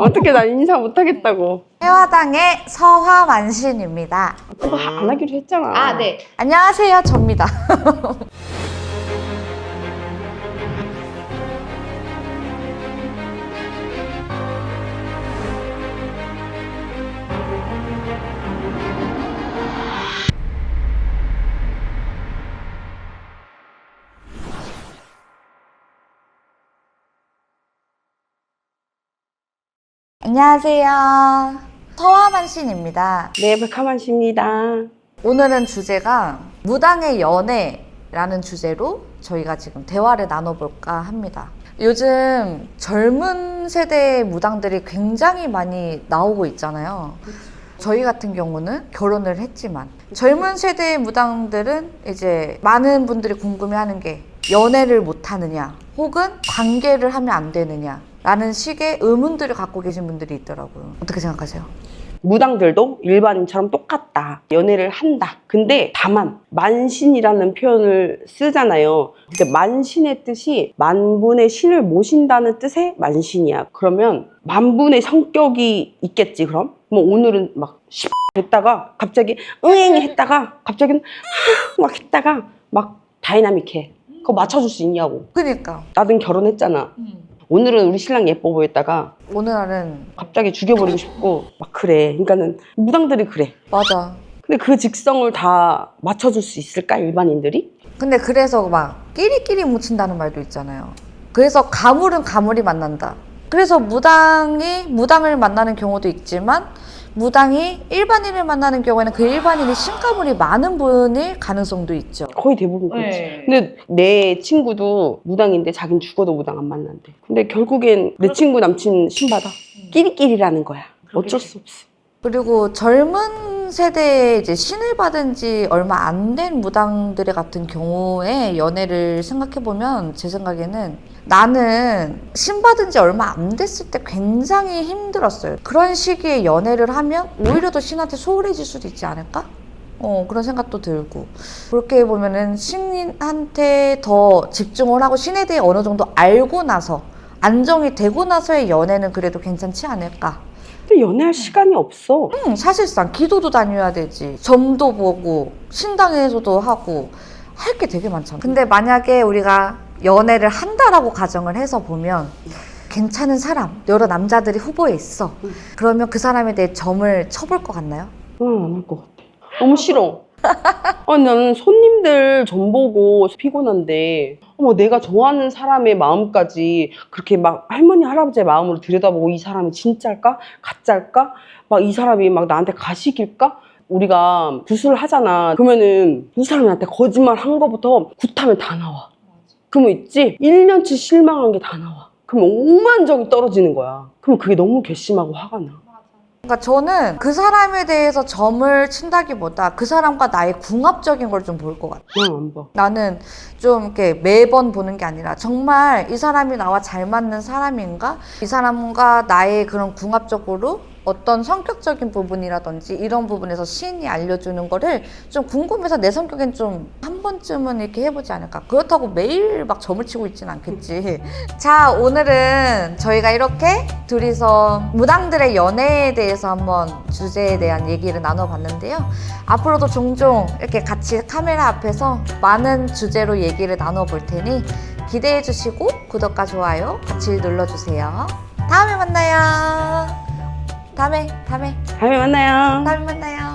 어떻게 난 인사 못하겠다고. 해화당의 서화만신입니다. 그거 하- 안 하기로 했잖아. 안녕하세요, 접니다. 안녕하세요. 서화만 신입니다. 네, 백화만 씨입니다. 오늘은 주제가 무당의 연애라는 주제로 저희가 지금 대화를 나눠볼까 합니다. 요즘 젊은 세대의 무당들이 굉장히 많이 나오고 있잖아요. 저희 같은 경우는 결혼을 했지만 젊은 세대의 무당들은 이제 많은 분들이 궁금해하는 게 연애를 못 하느냐 혹은 관계를 하면 안 되느냐 라는 식의 의문들을 갖고 계신 분들이 있더라고요. 어떻게 생각하세요? 무당들도 일반인처럼 똑같다. 연애를 한다. 근데 다만 만신이라는 표현을 쓰잖아요. 근데 만신의 뜻이 만분의 신을 모신다는 뜻의 만신이야. 그러면 만분의 성격이 있겠지 그럼? 뭐 오늘은 막 했다가 갑자기 응행 했다가 갑자기는 막 했다가 막 다이나믹해. 그거 맞춰줄 수 있냐고. 그니까 나는 결혼했잖아. 오늘은 우리 신랑 예뻐 보였다가 어느 날은 갑자기 죽여버리고 싶고 막 그래. 그러니까는 무당들이 그래. 맞아. 근데 그 직성을 다 맞춰줄 수 있을까 일반인들이? 근데 그래서 막 끼리끼리 뭉친다는 말도 있잖아요. 그래서 가물은 가물이 만난다. 그래서 무당이 무당을 만나는 경우도 있지만 무당이 일반인을 만나는 경우에는 그 일반인이 신가물이 많은 분일 가능성도 있죠. 거의 대부분 그렇지. 네. 근데 내 친구도 무당인데 자긴 죽어도 무당 안 만난대. 근데 결국엔 내 친구 남친 신받아. 끼리끼리라는 거야. 어쩔 수 없어. 그리고 젊은 세대에 이제 신을 받은 지 얼마 안 된 무당들 같은 경우에 연애를 생각해 보면 제 생각에는 나는 신 받은 지 얼마 안 됐을 때 굉장히 힘들었어요. 그런 시기에 연애를 하면 오히려 더 신한테 소홀해질 수도 있지 않을까? 어, 그런 생각도 들고. 그렇게 보면은 신한테 더 집중을 하고 신에 대해 어느 정도 알고 나서 안정이 되고 나서의 연애는 그래도 괜찮지 않을까? 근데 연애할 시간이 없어. 응, 사실상 기도도 다녀야 되지. 점도 보고, 신당에서도 하고, 할 게 되게 많잖아. 근데 만약에 우리가 연애를 한다라고 가정을 해서 보면, 괜찮은 사람, 여러 남자들이 후보에 있어. 그러면 그 사람에 대해 점을 쳐볼 것 같나요? 응, 안할 것 같아. 너무 싫어. 아니, 나는 손님들 전 보고 피곤한데, 어머, 내가 좋아하는 사람의 마음까지 그렇게 막 할머니, 할아버지의 마음으로 들여다보고 이 사람이 진짜일까? 가짜일까? 막 이 사람이 막 나한테 가식일까? 우리가 구술을 하잖아. 그러면은 이 사람이 나한테 거짓말 한 거부터 굿하면 다 나와. 그러면 있지? 1년치 실망한 게 다 나와. 그러면 오만정이 떨어지는 거야. 그러면 그게 너무 괘씸하고 화가 나. 그러니까 저는 그 사람에 대해서 점을 친다기보다 그 사람과 나의 궁합적인 걸 좀 볼 것 같아요. 그냥 안 봐. 나는 좀 이렇게 매번 보는 게 아니라 정말 이 사람이 나와 잘 맞는 사람인가? 이 사람과 나의 그런 궁합적으로 어떤 성격적인 부분이라든지 이런 부분에서 시인이 알려주는 거를 좀 궁금해서 내 성격엔 좀 한 번쯤은 이렇게 해보지 않을까. 그렇다고 매일 막 점을 치고 있진 않겠지. 자, 오늘은 저희가 이렇게 둘이서 무당들의 연애에 대해서 한번 주제에 대한 얘기를 나눠봤는데요. 앞으로도 종종 이렇게 같이 카메라 앞에서 많은 주제로 얘기를 나눠볼 테니 기대해 주시고 구독과 좋아요 같이 눌러주세요. 다음에 만나요. 다음에, 다음에, 다음에 만나요. 다음에 만나요.